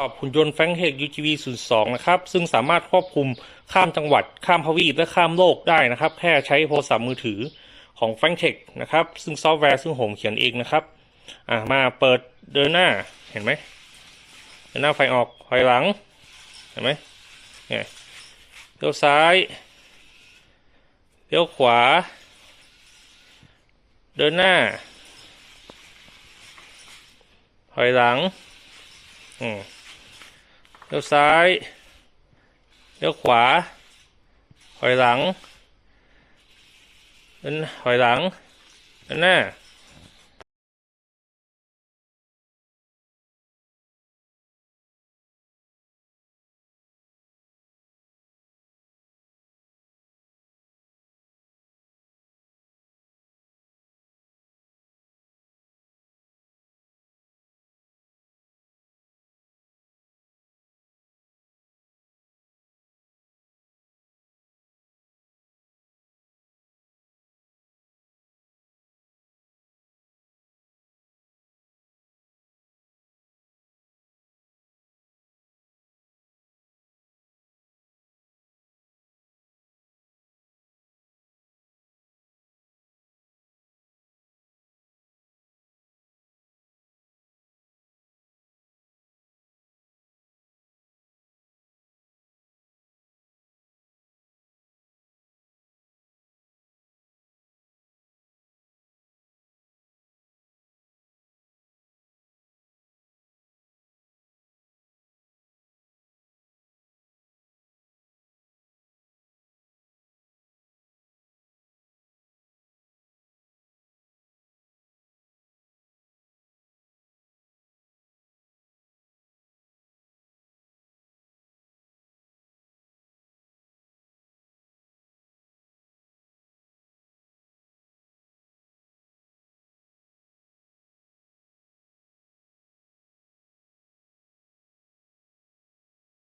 ตอบหุ่นยนต์แฟงเฮก UGV 02นะครับ ซึ่งสามารถควบคุมข้ามจังหวัด ข้ามทวีป และข้ามโลกได้นะครับ แค่ใช้โทรศัพท์มือถือของ f a n g t e c h นะครับ ซึ่งซอฟต์แวร์ซึ่งผมเขียนเองนะครับ อะมาเปิดเดินหน้า เห็นไหมเดินหน้าไฟออกไฟหลัง เห็นไหมเนี่ยเลี้ยวซ้าย เลี้ยวขวา เดินหน้าถอยหลัง อืม เลี้ยวซ้ายเลี้ยวขวา ถอยหลังเดินถอยหลังเดินหน้า